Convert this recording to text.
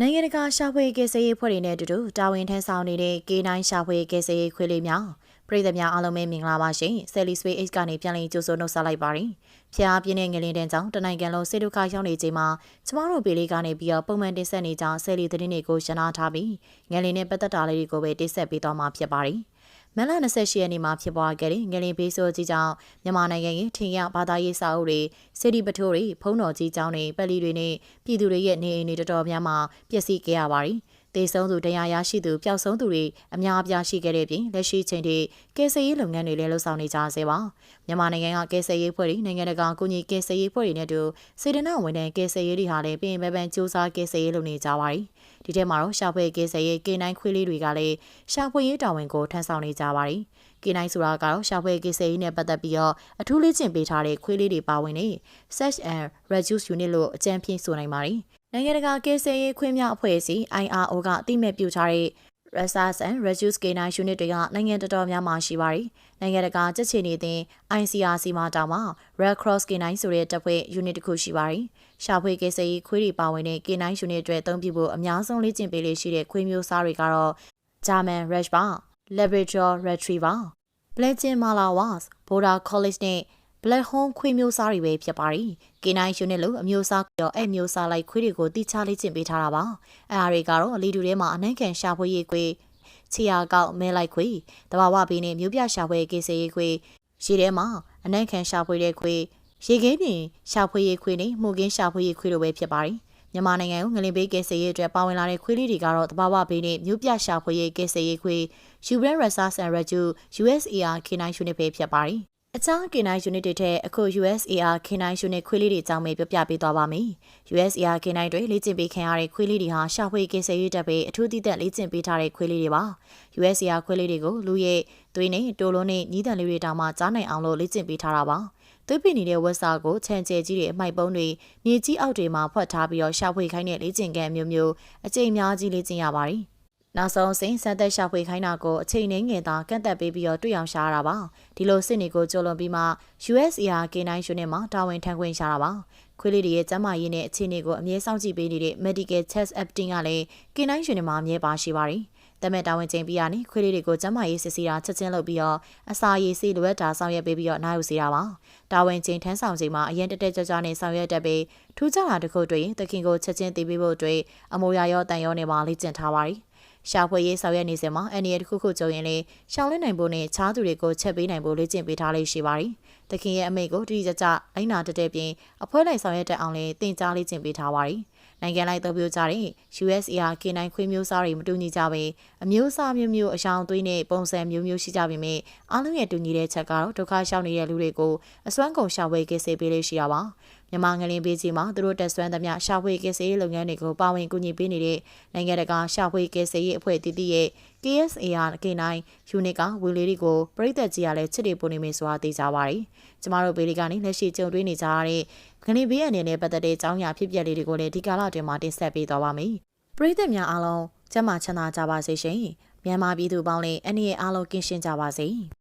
နိုင်ငံတကာရှာဖွေကယ်ဆယ်ရေးဖွဲ့တွေနဲ့အတူတူတာဝန်ထမ်းဆောင်နေတဲ့ K9 ရှာဖွေကယ်ဆယ်ရေးခွေးလေးများပြည်သူများအားလုံးပဲမင်္ဂလာပါရှင်။ Sally Space X ကနေပြန်လည်ကြိုဆိုနှုတ်ဆက်လိုက်ပါတယ်။ဖျားပြင်းတဲ့ငလင်းတန်းကြောင့်တနိုင်ငံလုံးစေဒုက္ခရောက်နေချိန်မှာကျမတို့ပေလေးကနေပြီးတော့ပုံမှန်တင်ဆက်နေကြ Sally သတင်းတွေကိုရှင်းနာထားပြီးငလင်းနဲ့ပတ်သက်တာလေးတွေကိုပဲတင်ဆက်ပေးသွားမှာဖြစ်ပါတယ်။ မလ28ရက်နေ့မှာဖြစ်ပွားခဲ့တဲ့ငလင်ဘေးဆိုးကြီးကြောင့်မြန်မာနိုင်ငံရဲ့ထင်ရဘာသာရေးစာအုပ်တွေစစ်တီပထိုးတွေဖုံးတော်ကြီးကျောင်းတွေပက်လီတွေနဲ့ပြည်သူတွေရဲ့နေအိမ်တွေတော်တော်များများပျက်စီးခဲ့ရပါတယ်။ တေဆုံးသူတရားရရှိသူပျောက်ဆုံးသူတွေအများအပြားရှိခဲ့တဲ့ပြင်လက်ရှိချိန်ထိကယ်ဆယ်ရေးလုပ်ငန်းတွေလည်းလှုပ်ဆောင်နေကြဆဲပါမြန်မာနိုင်ငံကကယ်ဆယ်ရေးဖွဲ့တွေနိုင်ငံတကာကုညီကယ်ဆယ်ရေးဖွဲ့တွေနဲ့တူစေတနာဝန်ထမ်းကယ်ဆယ်ရေးတွေဟာလည်းပြင်ပပန်းစူးစမ်းကယ်ဆယ်ရေးလုပ်နေကြပါတယ်ဒီထဲမှာတော့ရှာဖွေကယ်ဆယ်ရေးကေနိုင်ခွေးလေးတွေကလည်းရှာဖွေရေးတာဝန်ကိုထမ်းဆောင်နေကြပါတယ်ကေနိုင်ဆိုတာကတော့ရှာဖွေကယ်ဆယ်ရေးနဲ့ပတ်သက်ပြီးတော့အထူးလေ့ကျင့်ပေးထားတဲ့ခွေးလေးတွေပါဝင်နေ Search and Reduce Unit လို့အကြံပြဆိုနိုင်ပါတယ် နိုင်ငံတကာကယ်ဆယ်ရေးခွင့်များအဖွဲ့အစည်း IRO ကအတိမဲ့ပြုထားတဲ့ Research and Reduce K9 Unit တွေကနိုင်ငံတော်တော်များများရှိပါတယ်။နိုင်ငံတကာကြက်ချီနေတဲ့ ICRC မှာတောင်မှ Red Cross K9 ဆိုတဲ့တပ်ဖွဲ့ unit တစ်ခုရှိပါတယ်။ရှာဖွေကယ်ဆယ်ရေးခွေးတွေပါဝင်တဲ့ K9 unit တွေအသုံးပြုဖို့အများဆုံးလေ့ကျင့်ပေးလေးရှိတဲ့ခွေးမျိုးစားတွေကတော့ German Retriever, Labrador Retriever, Belgian Malinois, Border Collie နဲ့ Black Home ခွေးမျိုးစားတွေပဲဖြစ်ပါတယ်။ K9 unit လို့အမျိုးအစားရောအဲ့မျိုးစားလိုက်ခွေးတွေကိုတိကျလေ့ကျင့်ပေးထားတာပါ။အဲအားတွေကတော့အလီတူထဲမှာအနှံ့ခံရှာဖွေရေးခွေးချီယာကောက်မဲလိုက်ခွေတဘာဝဘေးနဲ့မြို့ပြရှာဖွေကိစ္စရေးခွေရေထဲမှာအနှံ့ခံရှာဖွေတဲ့ခွေရေခဲပြင်ရှာဖွေရေးခွေနဲ့မှုကင်းရှာဖွေရေးခွေလိုပဲဖြစ်ပါတယ်မြန်မာနိုင်ငံကိုငလင်ဘေးကယ်ဆယ်ရေးအတွက်ပါဝင်လာတဲ့ခွေးလေးတွေကတော့တဘာဝဘေးနဲ့မြို့ပြရှာဖွေရေးကယ်ဆယ်ရေးခွေ UN Research and Rescue USAR K9 unit ပဲဖြစ်ပါတယ် အချောင်း K9 unit တွေထက်အခု USAR K9 unit ခွေးလေးတွေအကြောင်းပဲပြောပြပေးသွားပါမယ်။ USAR K9 တွေလေ့ကျင့်ပေးခံရတဲ့ခွေးလေးတွေဟာရှာဖွေကင်ဆယ်ရေးတက်ပဲအထူးသီးသန့်လေ့ကျင့်ပေးထားတဲ့ခွေးလေးတွေပါ။ USAR ခွေးလေးတွေကိုလူရဲ့သွေးနဲ့တိုလုံးနဲ့ညီးတန်လေးတွေတောင်မှကြားနိုင်အောင်လို့လေ့ကျင့်ပေးထားတာပါ။သွေးပင်နေတဲ့ဝက်စာကိုခြံကျဲကြီးတွေအမိုက်ပုံးတွေမြေကြီးအောက်တွေမှာဖွက်ထားပြီးတော့ရှာဖွေခိုင်းတဲ့လေ့ကျင့်ခန်းမျိုးမျိုးအကြိမ်များကြီးလေ့ကျင့်ရပါတယ်။ နောက်ဆုံးစိန်စမ်းသက်ရှာဖွေခိုင်းတာကိုအချိန်နှင်းငယ်သာကန့်သက်ပေးပြီးတော့တွေ့အောင်ရှာရတာပါဒီလိုစစ်နေကိုကြိုလွန်ပြီးမှ USAR K9 unit မှာတာဝန်ထမ်းခွင့်ရှာတာပါခွေးလေးတွေရဲ့ကျန်းမာရေးနဲ့အခြေအနေကိုအမြဲစောင့်ကြည့်ပေးနေတဲ့ Medical Test Update ကလည်း K9 unit မှာအမြဲပါရှိပါတယ်တမက်တာဝန်ချိန်ပြီးရနေခွေးလေးတွေကိုကျန်းမာရေးစစ်ဆေးတာချက်ချင်းလုပ်ပြီးတော့အစာရည်စီလိုအပ်တာဆောင်ရွက်ပေးပြီးတော့နားယူစေတာပါတာဝန်ချိန်ထမ်းဆောင်ချိန်မှာအရင်တက်တက်ကြွကြွနဲ့ဆောင်ရွက်တတ်ပြီးထူးခြားတာတစ်ခုတွေ့ရင်သခင်ကိုချက်ချင်းသိပေးဖို့အတွက်အမိုးရရောတန်ရောနဲ့ပါလေ့ကျင့်ထားပါတယ် ရှာဖွေရေးဆောင်ရွက်နေစဉ်မှာအန်ဒီရတစ်ခုခုကြုံရင်လေရှောင်းလင်းနိုင်ဖို့နဲ့ချားသူတွေကိုချက်ပေးနိုင်ဖို့လေ့ကျင့်ပေးထားလေးရှိပါတယ်။တခင်ရဲ့အမိတ်ကိုတိတိကျကျလိုက်နာတတဲ့ပြင်အဖွဲလိုက်ဆောင်ရွက်တဲ့အောင်လေးတင်ကြားလေ့ကျင့်ပေးထားပါတယ်။နိုင်ငံလိုက်သုံးပြကြတဲ့ USAR K9 ခွေးမျိုးစားတွေမတူညီကြပေအမျိုးအစားမျိုးမျိုးအယောင်သွေးနဲ့ပုံစံမျိုးမျိုးရှိကြပေမဲ့အားလုံးရဲ့တူညီတဲ့ချက်ကတော့ဒုက္ခရောက်နေတဲ့လူတွေကိုအစွမ်းကုန်ရှာဖွေကယ်ဆယ်ပေးလေးရှိတာပါ မြန်မာငလင်ပေးကြီးမှာသူတို့တက်ဆွမ်းသမျှရှာဖွေကယ်ဆယ်ရေးလုပ်ငန်းတွေကိုပါဝင်ကူညီပေးနေတဲ့နိုင်ငံတကာရှာဖွေကယ်ဆယ်ရေးအဖွဲ့တည်တည်ရဲ့ KSAR K9 unit ကဝီလေးတွေကိုပြည်သက်ကြီးရလဲချစ်တွေပုံနေမယ်ဆိုတာသိကြပါတယ်။ကျမတို့ဘေးလေးကနေလက်ရှိကြုံတွေ့နေကြရတဲ့ငလင်ပေးအနေနဲ့ပတ်သက်တဲ့အကြောင်းအရာဖြစ်ပျက်လေးတွေကိုလည်းဒီကာလအတွင်းမှာတင်ဆက်ပေးသွားပါမယ်။ပြည်သက်များအားလုံးကျန်းမာချမ်းသာကြပါစေရှင်။မြန်မာပြည်သူပေါင်းလည်းအနေနဲ့အားလုံးကင်းရှင်းကြပါစေ။